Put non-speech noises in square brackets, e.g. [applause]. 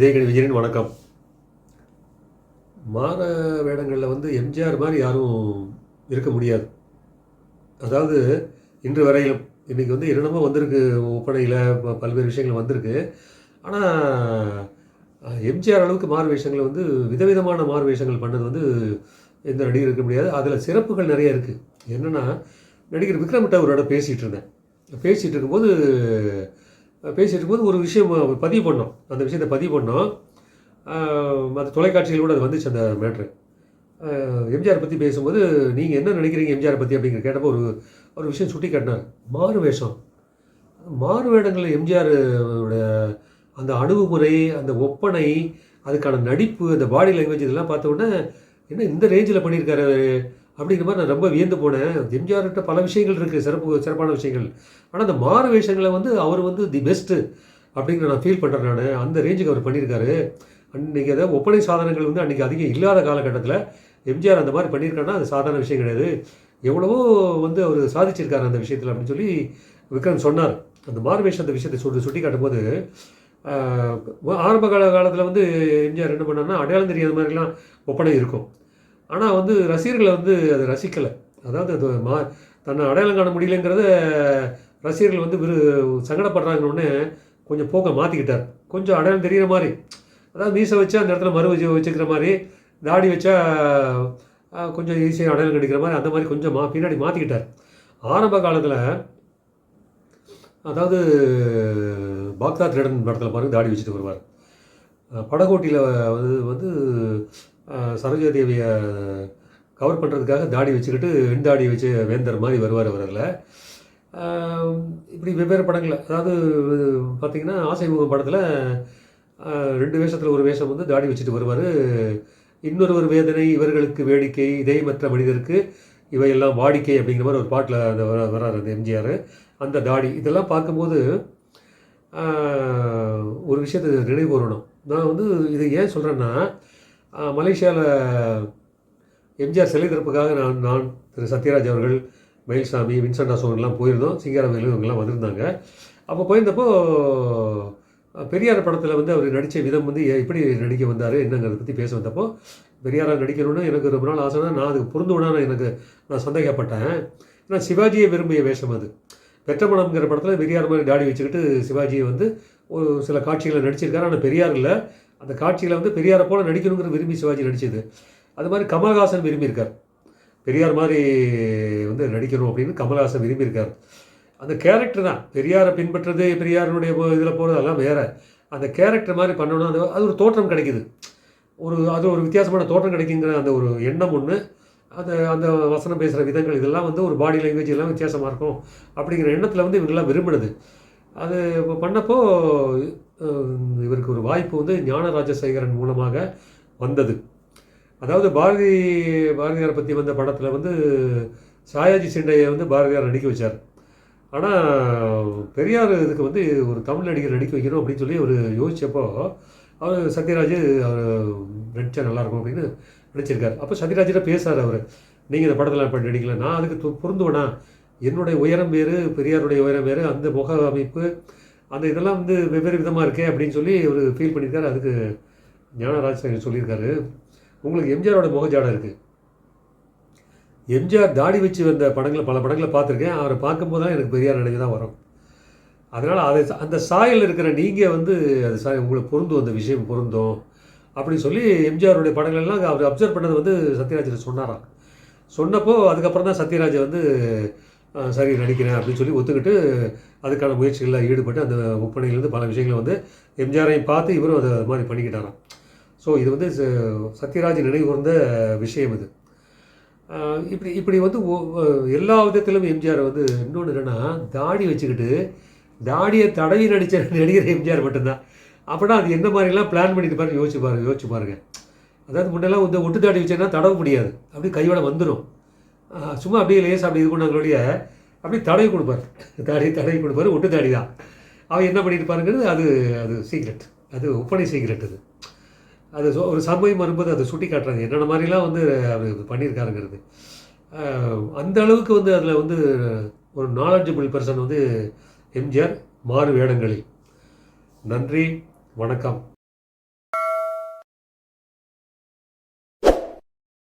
இதயகணி விஜயன் வணக்கம். மாற வேடங்களில் வந்து எம்ஜிஆர் மாதிரி யாரும் இருக்க முடியாது. அதாவது இன்று வரையிலும் இன்றைக்கி வந்து என்னென்னமோ வந்திருக்கு ஒப்பனையில் ப- பல்வேறு விஷயங்கள் வந்திருக்கு. ஆனால் எம்ஜிஆர் அளவுக்கு மாறு வேஷங்களை வந்து விதவிதமான மாறு வேஷங்கள் பண்ணது வந்து எந்த நடிகர் இருக்க முடியாது. அதில் சிறப்புகள் நிறைய இருக்குது என்னென்னா நடிகர் விக்ரமிட்ட ஒரு இடம் பேசிகிட்டு இருந்தேன். பேசிகிட்டு இருக்கும்போது பேசிகிட்டு இருக்கும்போது ஒரு விஷயம் பதிவு பண்ணோம். அந்த விஷயத்தை பதிவு பண்ணோம். அந்த மற்ற கூட அது வந்துச்சு அந்த மேட்ரு. எம்ஜிஆர் பற்றி பேசும்போது நீங்கள் என்ன நினைக்கிறீங்க எம்ஜிஆர் பற்றி அப்படிங்கிற கேட்டப்போ ஒரு ஒரு விஷயம் சுட்டி காட்டினார். மாறு வேஷம். மாறு வேடங்களில் எம்ஜிஆரோட அந்த அணுகுமுறை அந்த ஒப்பனை அதுக்கான நடிப்பு அந்த பாடி லாங்குவேஜ் இதெல்லாம் பார்த்த உடனே என்ன இந்த ரேஞ்சில் பண்ணியிருக்காரு அப்படிங்கிற மாதிரி நான் ரொம்ப வியந்து போனேன். எம்ஜிஆர்கிட்ட பல விஷயங்கள் இருக்குது சிறப்பு சிறப்பான விஷயங்கள். ஆனால் அந்த மாறு வேஷங்களை வந்து அவர் வந்து தி பெஸ்ட்டு அப்படிங்கிற நான் ஃபீல் பண்ணுறேன் நான். அந்த ரேஞ்சுக்கு அவர் பண்ணியிருக்காரு. அன்றைக்கி அதாவது ஒப்பனை சாதனங்கள் வந்து அன்றைக்கி அதிகம் இல்லாத காலகட்டத்தில் எம்ஜிஆர் அந்த மாதிரி பண்ணியிருக்காருன்னா அது சாதாரண விஷயம் கிடையாது. எவ்வளவோ வந்து அவர் சாதிச்சிருக்காரு அந்த விஷயத்தில் அப்படின்னு சொல்லி விக்ரம் சொன்னார். அந்த மார்வேஷ் அந்த விஷயத்தை சொல்லி சுட்டி காட்டும்போது ஆரம்ப கால காலத்தில் வந்து எம்ஜிஆர் என்ன பண்ணார்னா அடையாளம் தெரியாத மாதிரிலாம் ஒப்பனை இருக்கும். ஆனால் வந்து ரசிகர்களை வந்து அது ரசிக்கலை. அதாவது அது மா தன்னை அடையாளம் காண முடியலங்கிறத ரசிகர்கள் வந்து விரு சங்கடப்படுறாங்கன்னு கொஞ்சம் போக்க மாற்றிக்கிட்டார் கொஞ்சம் அடையாளம் தெரிகிற மாதிரி அதாவது மீசை வச்சா அந்த இடத்துல மறு வச்சு வச்சுக்கிற மாதிரி தாடி வச்சா கொஞ்சம் ஈஸியாக அடையாளம் கிடைக்கிற மாதிரி அந்த மாதிரி கொஞ்சம் மா பின்னாடி மாற்றிக்கிட்டார் ஆரம்ப காலத்தில் அதாவது பாக்தாத் ரெடன் படத்தில் பாருங்கள் தாடி வச்சுட்டு வருவார். படகோட்டியில் வந்து வந்து சரோஜா தேவியை கவர் பண்ணுறதுக்காக தாடி வச்சுக்கிட்டு வெண்தாடி வச்சு வேந்தர் மாதிரி வருவார் அவரில் இப்படி வெவ்வேறு படங்களில் அதாவது பார்த்திங்கன்னா ஆசைமுகம் படத்தில் ரெண்டு வேஷத்தில் ஒரு வேஷம் வந்து தாடி வச்சுட்டு வருவார். இன்னொரு ஒரு வேதனை இவர்களுக்கு வேடிக்கை இதயமற்ற மனிதருக்கு இவையெல்லாம் வாடிக்கை அப்படிங்கிற மாதிரி ஒரு பாட்டில் அந்த வர- வர்றாரு அந்த எம்ஜிஆர். அந்த தாடி இதெல்லாம் பார்க்கும்போது ஒரு விஷயத்தை நினைவு கூறணும். நான் வந்து இதை ஏன் சொல்கிறேன்னா மலேசியாவில் எம்ஜிஆர் சிலை திறப்புக்காக நான் நான் திரு சத்யராஜ் அவர்கள் மயில்சாமி வின்சென்ட் அசோகன்லாம் போயிருந்தோம். சிங்காரவேலு இவங்கெல்லாம் வந்திருந்தாங்க. அப்போ போயிருந்தப்போ பெரியார் படத்தில் வந்து அவர் நடித்த விதம் வந்து எப்படி நடிக்க வந்தார் என்னங்கிறத பற்றி பேச வந்தப்போ பெரியாராக நடிக்கணும்னு எனக்கு ரொம்ப நாள் ஆசைனா நான் அதுக்கு பொருந்துவனான்னு எனக்கு நான் சந்தேகப்பட்டேன். ஏன்னா சிவாஜியை விரும்பிய வேஷம் அது. பெற்றமணம்ங்கிற படத்தில் பெரியார் மாதிரி தாடி வச்சுக்கிட்டு சிவாஜியை வந்து ஒரு சில காட்சிகளை நடிச்சிருக்காரு. ஆனால் பெரியார் இல்லை. அந்த காட்சியில் வந்து பெரியாரை போல நடிக்கணுங்கிற விரும்பி சிவாஜி நடித்தது அது மாதிரி கமல்ஹாசன் விரும்பியிருக்கார். பெரியார் மாதிரி வந்து நடிக்கணும் அப்படின்னு கமல்ஹாசன் விரும்பியிருக்கார். அந்த கேரக்டர் தான். பெரியாரை பின்பற்றுறது பெரியாருடைய இதில் போகிறது எல்லாம் வேறு. அந்த கேரக்டர் மாதிரி பண்ணணும் அது அது ஒரு தோற்றம் கிடைக்குது. ஒரு அது ஒரு வித்தியாசமான தோற்றம் கிடைக்குங்கிற அந்த ஒரு எண்ணம் ஒன்று அந்த அந்த வசனம் பேசுகிற விதங்கள் இதெல்லாம் வந்து ஒரு பாடி லாங்குவேஜ் எல்லாம் வித்தியாசமாக இருக்கும் அப்படிங்கிற எண்ணத்தில் வந்து இவங்கெல்லாம் விரும்பினது. அது இப்போ பண்ணப்போ இவருக்கு ஒரு வாய்ப்பு வந்து ஞான ராஜசேகரன் மூலமாக வந்தது. அதாவது பாரதி பாரதியாரை பற்றி வந்த படத்தில் வந்து சாயாஜி சிண்டையை வந்து பாரதியார் நடிக்க வச்சார். ஆனால் பெரியார் இதுக்கு வந்து ஒரு தமிழ் நடிகர் நடிக்க வைக்கணும் அப்படின்னு சொல்லி அவர் யோசித்தப்போ அவர் சத்யராஜ் அவர் நடித்தா நல்லாயிருக்கும் அப்படின்னு நினச்சிருக்காரு அப்போ சத்யராஜிட்ட பேசுகிறார் அவர். நீங்கள் இந்த படத்தில் இப்போ நடிக்கல. நான் அதுக்கு பொருந்துவேனா? என்னுடைய உயரம் வேறு பெரியாருடைய உயரம் வேறு அந்த முக அமைப்பு அந்த இதெல்லாம் வந்து வெவ்வேறு விதமாக இருக்கே அப்படின்னு சொல்லி அவர் ஃபீல் பண்ணியிருக்காரு. அதுக்கு ஞானராஜ் சொல்லியிருக்காரு. உங்களுக்கு எம்ஜிஆரோட முகஜாடம் இருக்குது எம்ஜிஆர் தாடி வச்சு வந்த படங்களை பல படங்களை பார்த்துருக்கேன். அவரை பார்க்கும்போது தான் எனக்கு பெரியார் நினைவு தான் வரும். அதனால் அதை அந்த சாயல் இருக்கிற நீங்கள் வந்து அது சாய் உங்களுக்கு பொருந்தும் அந்த விஷயம் பொருந்தும் அப்படின்னு சொல்லி எம்ஜிஆருடைய படங்கள்லாம் அவர் அப்சர்வ் பண்ணது வந்து சத்யராஜர் சொன்னாராம். சொன்னப்போ அதுக்கப்புறம் தான் சத்யராஜ் வந்து சரி நடிக்கிறேன் அப்படின்னு சொல்லி ஒத்துக்கிட்டு அதுக்கான முயற்சிகளில் ஈடுபட்டு அந்த ஒப்பனையிலேருந்து பல விஷயங்களை வந்து எம்ஜிஆரையும் பார்த்து இவரும் அதை மாதிரி பண்ணிக்கிட்டாராம். ஸோ இது வந்து ச- சத்யராஜ் நினைவுகூர்ந்த விஷயம் இது. இப்படி இப்படி வந்து எல்லா விதத்திலும் எம்ஜிஆர் வந்து இன்னொன்று என்னென்னா தாடி வச்சுக்கிட்டு தாடியை தடவி நடித்த [laughs] நடிகர் எம்ஜிஆர் மட்டும்தான். அப்படின்னா அது என்ன மாதிரிலாம் பிளான் பண்ணிட்டு பாருங்க யோசிச்சு பாருங்க யோசிச்சு பாருங்க. அதாவது முன்னெல்லாம் வந்து ஒட்டு தாடி வச்சேன்னா தடவ முடியாது. அப்படி கையோட வந்துடும் சும்மா அப்படியே லேசாக அப்படி இது பண்ணாங்களுடைய அப்படியே தடவி கொடுப்பார். தாடி தடவி கொடுப்பார் ஒட்டு தாடி தான் அவன் என்ன பண்ணிட்டு அது அது சீக்ரெட் அது ஒப்பனை சீக்ரெட் அது. அது ஒரு சமயம் வரும்போது அதை சுட்டி காட்டுறாங்க. என்னென்ன மாதிரிலாம் வந்து அவர் பண்ணியிருக்காருங்கிறது அந்த அளவுக்கு வந்து அதில் வந்து ஒரு நாலெட்ஜபிள் பர்சன் வந்து எம்ஜிஆர் மாறு வேடங்களில். நன்றி வணக்கம்.